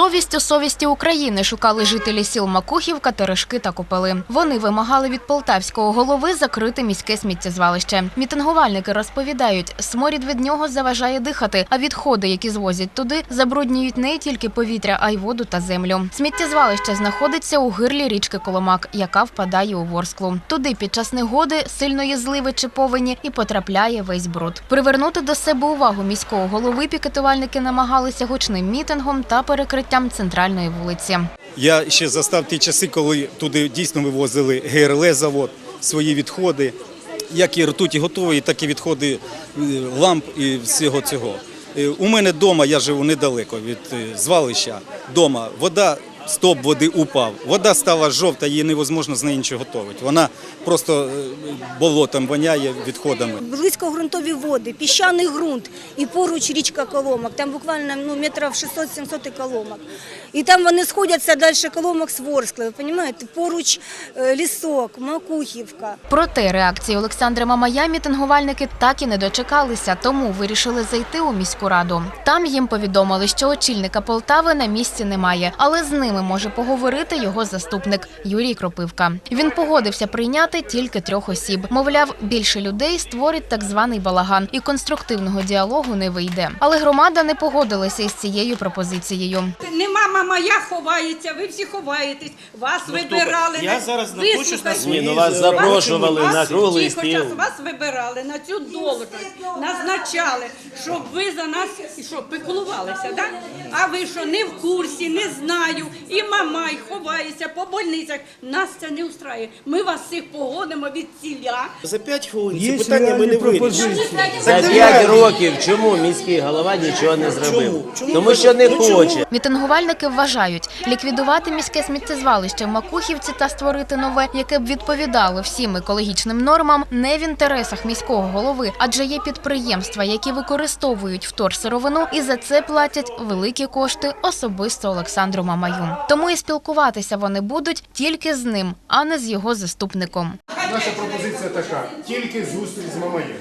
Совість у совісті України шукали жителі сіл Макухівка, Терешки та Копели. Вони вимагали від полтавського голови закрити міське сміттєзвалище. Мітингувальники розповідають, сморід від нього заважає дихати, а відходи, які звозять туди, забруднюють не тільки повітря, а й воду та землю. Сміттєзвалище знаходиться у гирлі річки Коломак, яка впадає у Ворсклу. Туди під час негоди, сильної зливи чи повені і потрапляє весь бруд. Привернути до себе увагу міського голови пікетувальники намагалися гучним мітингом та перекриттям центральної вулиці. Я ще застав ті часи, коли туди дійсно вивозили ГРЛ завод, свої відходи, як і ртуті готові, так і відходи е, ламп і всього цього. Е, У мене вдома, я живу недалеко від е, звалища, вдома вода, стоп води упав. Вода стала жовта, її невозможно з неї нічого готувати. Вона просто е, болотом воняє відходами. Близько ґрунтові води, піщаний ґрунт і поруч річка Коломак. Там буквально ну, метрів 600-700 і Коломак. І там вони сходяться далі Коломак з Ворскли. Ви розумієте? Поруч е, лісок, Макухівка. Проте реакції Олександра Мамая мітингувальники так і не дочекалися, тому вирішили зайти у міську раду. Там їм повідомили, що очільника Полтави на місці немає, але з ними може поговорити його заступник Юрій Кропивка. Він погодився прийняти тільки трьох осіб. Мовляв, більше людей створить так званий балаган, і конструктивного діалогу не вийде. Але громада не погодилася із цією пропозицією. Нема мама, я ховається, ви всі ховаєтесь, вас вибирали. Я на- зараз Вислухайте. знаходжусь на ну вас запрошували Вас на круглий стіл. вас вибирали на цю должність, назначали, щоб ви за нас і що, пекулувалися, так? А ви що, не в курсі, не знаю, і мамай ховається по больницях. Нас це не устраює. Ми вас всіх погодимо від ціля. За 5 хвилин ці Є питання ми реальні не вирішимо. пропозиції. За п'ять років чому міський голова нічого не зробив? Тому що не хоче. Мітингувальники вважають, ліквідувати міське сміттєзвалище в Макухівці та створити нове, яке б відповідало всім екологічним нормам, не в інтересах міського голови, адже є підприємства, які використовують вторсировину і за це платять великі кошти особисто Олександру Мамаю. Тому і спілкуватися вони будуть тільки з ним, а не з його заступником. Наша пропозиція така: тільки зустріч з Мамаєм.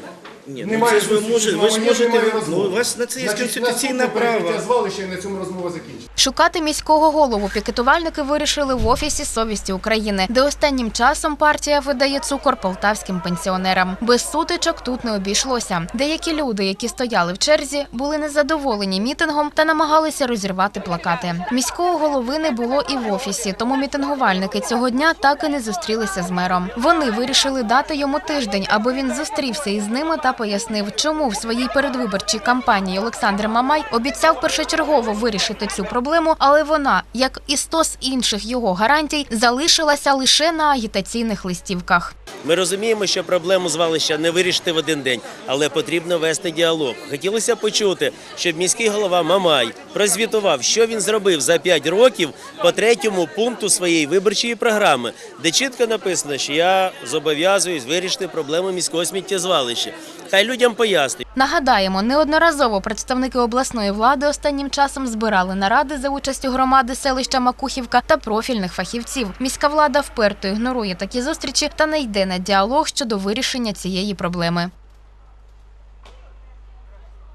Ні, ну це ж ви можете, ви ж можете, ну, у вас на це є конституційне право. звалище і на цьому розмова закінчиться. Шукати міського голову пікетувальники вирішили в офісі совісті України, де останнім часом партія видає цукор полтавським пенсіонерам. Без сутичок тут не обійшлося. Деякі люди, які стояли в черзі, були незадоволені мітингом та намагалися розірвати плакати. Міського голови не було і в офісі, тому мітингувальники цього дня так і не зустрілися з мером. Вони вирішили дати йому тиждень, аби він зустрівся із ними та пояснив, чому в своїй передвиборчій кампанії Олександр Мамай обіцяв першочергово вирішити цю проблему, але вона, як і стос інших його гарантій, залишилася лише на агітаційних листівках. Ми розуміємо, що проблему звалища не вирішити в один день, але потрібно вести діалог. Хотілося почути, щоб міський голова Мамай прозвітував, що він зробив за 5 років по третьому пункту своєї виборчої програми, де чітко написано, що я зобов'язуюсь вирішити проблему міського сміттєзвалища. Хай людям пояснить. Нагадаємо, неодноразово представники обласної влади останнім часом збирали наради за участю громади селища Макухівка та профільних фахівців. Міська влада вперто ігнорує такі зустрічі та не йде на діалог щодо вирішення цієї проблеми.